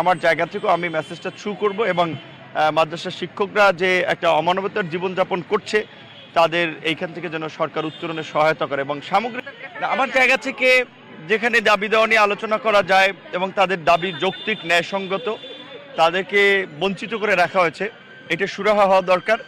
আমার জায়গা থেকেও আমি মেসেজটা থ্রু করব এবং মাদ্রাসার শিক্ষকরা যে একটা অমানবতার জীবনযাপন করছে, তাদের এইখান থেকে যেন সরকার উত্তরণে সহায়তা করে এবং সামগ্রিক আমার জায়গা থেকে যেখানে দাবি দেওয়া নিয়ে আলোচনা করা যায় এবং তাদের দাবি যৌক্তিক, ন্যায়সঙ্গত, তাদেরকে বঞ্চিত করে রাখা হয়েছে, এটা সুরাহা হওয়া দরকার।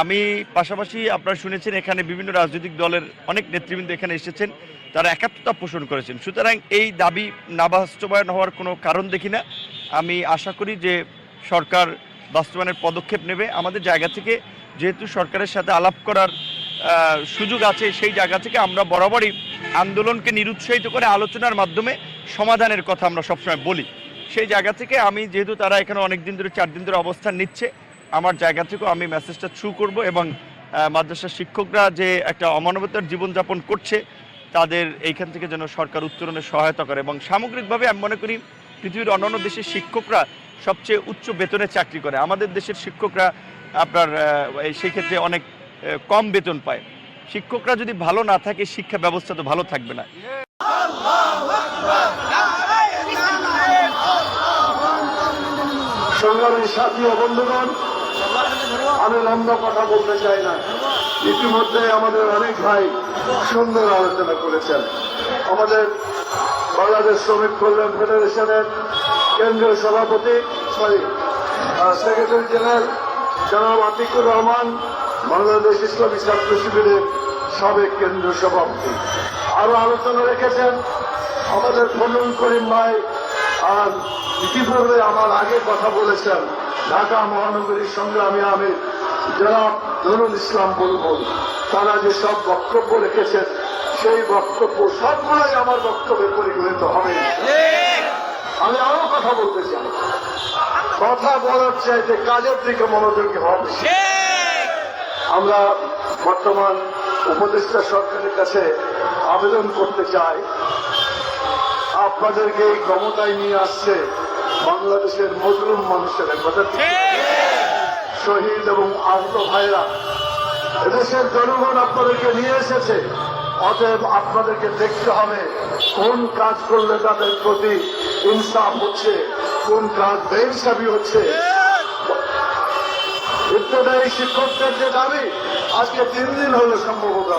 আমি পাশাপাশি আপনারা শুনেছেন, এখানে বিভিন্ন রাজনৈতিক দলের অনেক নেতৃবৃন্দ এখানে এসেছেন, তারা একাত্মতা পোষণ করেছেন। সুতরাং এই দাবি না বাস্তবায়ন হওয়ার কোনো কারণ দেখি না। আমি আশা করি যে সরকার বাস্তবায়নের পদক্ষেপ নেবে। আমাদের জায়গা থেকে যেহেতু সরকারের সাথে আলাপ করার সুযোগ আছে, সেই জায়গা থেকে আমরা বরাবরই আন্দোলনকে নিরুৎসাহিত করে আলোচনার মাধ্যমে সমাধানের কথা আমরা সবসময় বলি। সেই জায়গা থেকে আমি যেহেতু তারা এখানে অনেক দিন ধরে, চার দিন ধরে অবস্থান নিচ্ছে, আমার জায়গা থেকেও আমি মেসেজটা থ্রু করব এবং মাদ্রাসার শিক্ষকরা যে একটা অমানবতার জীবনযাপন করছে, তাদের এইখান থেকে যেন সরকার উত্তরণে সহায়তা করে এবং সামগ্রিকভাবে আমি মনে করি পৃথিবীর অন্যান্য দেশের শিক্ষকরা সবচেয়ে উচ্চ বেতনে চাকরি করে। আমাদের দেশের শিক্ষকরা আপনার সেই ক্ষেত্রে অনেক কম বেতন পায়। শিক্ষকরা যদি ভালো না থাকে, শিক্ষা ব্যবস্থা তো ভালো থাকবে না। কথা বলতে না। ইতিমধ্যে আমাদের অনেক ভাই সুন্দর আলোচনা করেছেন। আমাদের বাংলাদেশ শ্রমিক কল্যাণ ফেডারেশনের কেন্দ্রীয় সভাপতি, সরি সেক্রেটারি জেনারেল জনাব আতিকুর রহমান, বাংলাদেশ ইসলামী ছাত্র শিবিরের সাবেক কেন্দ্রীয় সভাপতি। আরও আলোচনা রেখেছেন আমাদের ফনুল করিম ভাই, আর ইতিপূর্বে আমার আগে কথা বলেছেন ঢাকা মহানগরীর সংগ্রামী আমি আমি জনাব নুরুল ইসলাম বুলবুল। তারা যে সব বক্তব্য রেখেছেন সেই বক্তব্য সবগুলোই আমার বক্তব্যে পরিগণিত হবে। আমি আরও কথা বলতে চাই। কথা বলার চাইতে কাজের দিকে মনোযোগী হবে আমরা বর্তমান উপদেষ্টা সরকারের কাছে আবেদন করতে চাই। আপনাদেরকে এই ক্ষমতায় নিয়ে আসছে বাংলাদেশের মজলুম মানুষের কথা। শহীদ এবং আহত ভাইরা এদেশের জনগণ আপনাদেরকে নিয়ে এসেছে। অতএব আপনাদেরকে দেখতে হবে কোন কাজ করলে তাদের প্রতি ইনসাফ হচ্ছে কোন কাজ বেইনসাফি হচ্ছে। ইত্যাদি শিক্ষকদের যে দাবি আজকে তিন দিন হলো সম্ভবত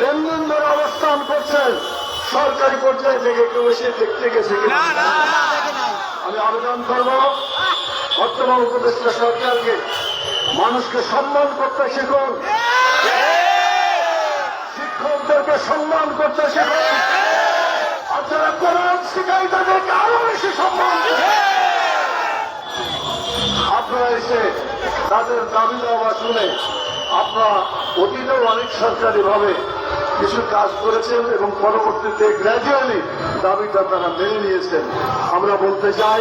তিন দিন ধরে অবস্থান করছেন। সরকারি পর্যায়ে থেকে কেউ এসে দেখতে গেছে আমি আবেদন করব বর্তমান উপদেষ্টা সরকারকে মানুষকে সম্মান করতে শিখুন। শিক্ষকদেরকে সম্মান করতে শিখুন আপনারা কোরআন শিখাই তাদেরকে আরও বেশি সম্মান আপনারা এসে তাদের দাবি দেওয়া শুনে আপনারা অতীতেও অনেক সরকারি ভাবে কিছু কাজ করেছেন এবং পরবর্তীতে গ্র্যাজুয়ালি দাবিটা তারা মেনে নিয়েছেন। আমরা বলতে চাই,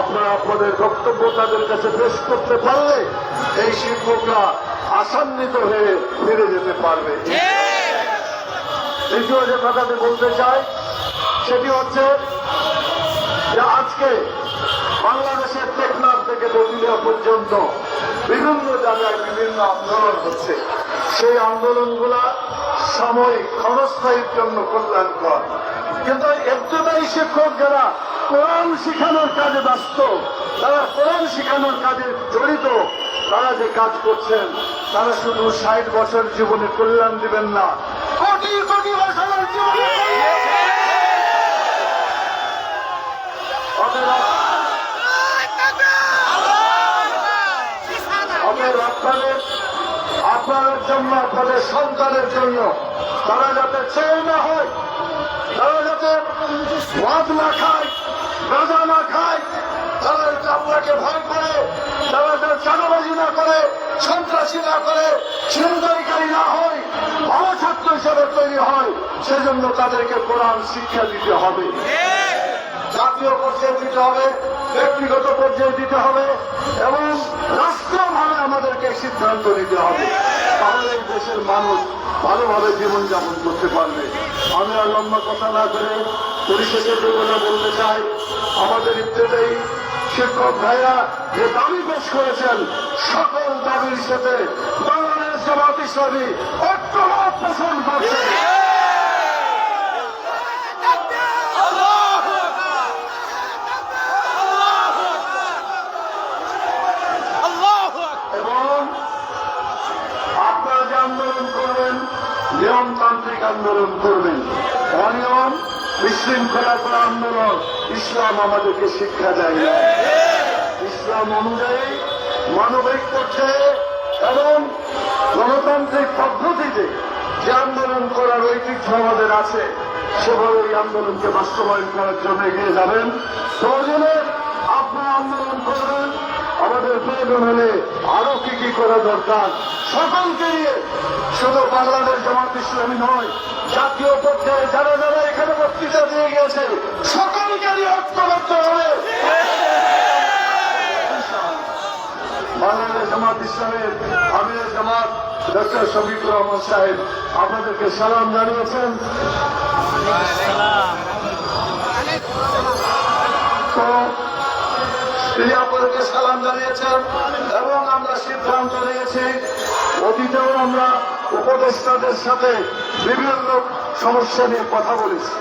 আপনারা আপনাদের বক্তব্য তাদের কাছে পেশ করতে পারলে এই শিক্ষকরা আসান্বিত হয়ে ফিরে যেতে পারবে। দ্বিতীয় যে কথাটি বলতে চাই, সেটি হচ্ছে যে আজকে বাংলাদেশের টেকনাফ থেকে দক্ষিণা পর্যন্ত বিভিন্ন জায়গায় বিভিন্ন আন্দোলন হচ্ছে। সেই আন্দোলনগুলা সাময়িক ক্ষণস্থায়ীর জন্য কল্যাণকর। কিন্তু একজনাই শিক্ষক যারা কোরআন শিখানোর কাজে ব্যস্ত। তারা কোরআন শিখানোর কাজে জড়িত। তারা যে কাজ করছেন, তারা শুধু ষাট বছর জীবনে কল্যাণ দিবেন না কোটি কোটি বছরের জীবনে। আপনাদের জন্য, আপনাদের সন্তানের জন্য তারা যাতে চেয়ে না হয়, তারা যাতে মদ না খায়, গাঁজা না খায়, তারা যাতে আপনাকে ভয় করে, তারা যাতে চাঁদাবাজি না করে, সন্ত্রাসী না করে, ছিনতাইকারী না হয় তৈরি হয়, সেজন্য তাদেরকে কোরআন শিক্ষা দিতে হবে। জাতীয় পর্যায়ে দিতে হবে, ব্যক্তিগত পর্যায়ে দিতে হবে, এবং রাষ্ট্রভাবে আমাদেরকে সিদ্ধান্ত নিতে হবে। তাহলে এই দেশের মানুষ ভালোভাবে জীবনযাপন করতে পারবে। আমি আর লম্বা কথা না করে পরিশেষে দুর্বলা বলতে চাই, আমাদের ইত্যাদি শিক্ষক ভাইরা যে দাবি পেশ করেছেন, সকল দাবির সাথে বাংলাদেশ জামাত ইসলামী আন্দোলন করবেন। অনিয়ম, বিশৃঙ্খলা করা আন্দোলন ইসলাম আমাদেরকে শিক্ষা দেয় না। ইসলাম অনুযায়ী মানবিক পর্যায়ে এবং গণতান্ত্রিক পদ্ধতিতে যে আন্দোলন করার ঐতিহ্য আমাদের আছে, সেভাবে এই আন্দোলনকে বাস্তবায়ন করার জন্য এগিয়ে যাবেন। প্রয়োজনে আপনারা আন্দোলন করবেন। আমাদের প্রয়োজন হলে আরও কি কি করা দরকার? সকলকে নিয়ে শুধু বাংলাদেশ জামাত ইসলামী নয়, জাতীয় পর্যায়ে যারা যারা এখানে বক্তৃতা দিয়ে গিয়েছে সকলকে নিয়ে ঐক্যবদ্ধ হবে বাংলাদেশ জামাত ইসলামের আমির জামাত ডক্টর শফিকুর রহমান সাহেব আপনাদেরকে সালাম জানিয়েছেন। সালাম এবং আমরা সিদ্ধান্ত নিয়েছি, অতীতেও আমরা উপদেষ্টাদের সাথে বিভিন্ন সমস্যা নিয়ে কথা বলেছি।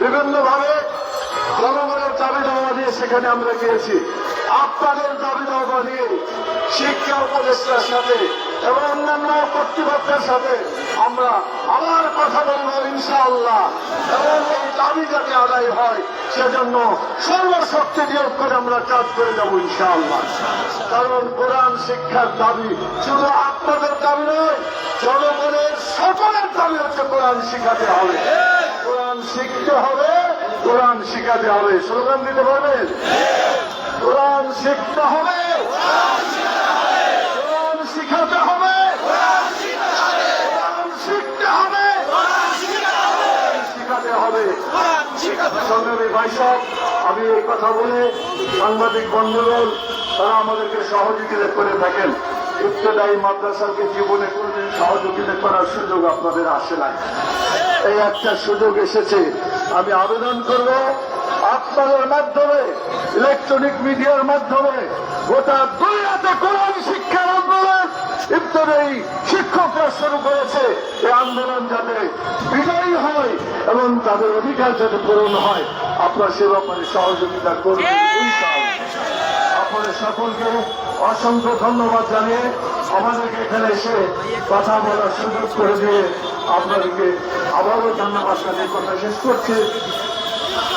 বিভিন্নভাবে জনগণের দাবি দাওয়া নিয়ে সেখানে আমরা গিয়েছি। আপনাদের দাবি দাওয়া নিয়ে শিক্ষা উপদেষ্টার সাথে এবং অন্যান্য কর্তৃপক্ষের সাথে আমরা আবার কথা বলব ইনশাআল্লাহ। এবং আদায় হয়, সেজন্য সর্বশক্তি নিয়োগ করে আমরা কাজ করে যাব ইনশাআল্লাহ। কারণ কোরআন শিক্ষার দাবি শুধু আপনাদের দাবি নয়, জনগণের সকলের দাবি হচ্ছে কোরআন শিখাতে হবে। কোরআন শিখতে হবে, কোরআন শিখাতে হবে। স্লোগান দিতে পারবেন? কোরআন শিখতে হবে, কোরআন শিখাতে হবে কোরআন শিখতে হবে শিখাতে হবে সংগ্রামী ভাইসব আমি এই কথা বলে সাংবাদিক বন্ধুগণ, তারা আমাদেরকে সহযোগিতা করে থাকেন। ইত্তেদায়ী মাদ্রাসাকে জীবনে কোনদিন সহযোগিতা করার সুযোগ আপনাদের আসে নাই। এই একটা সুযোগ এসেছে। আমি আবেদন করব, আপনাদের মাধ্যমে ইলেকট্রনিক মিডিয়ার মাধ্যমে গোটা দুনিয়াতে কোরআন শিক্ষার আন্দোলন ইত্যাদি শিক্ষকরা শুরু করেছে এই আন্দোলন যাতে বিজয়ী হয় এবং তাদের অধিকার যাতে পূরণ হয়। আপনার সে ব্যাপারে সহযোগিতা করবেন। আপনাদের সকলকে অসংখ্য ধন্যবাদ জানিয়ে আমাদেরকে এখানে এসে কথা বলার সুযোগ করে দিয়ে আপনাদেরকে আবারও ধন্যবাদ জানিয়ে কথা শেষ করছি।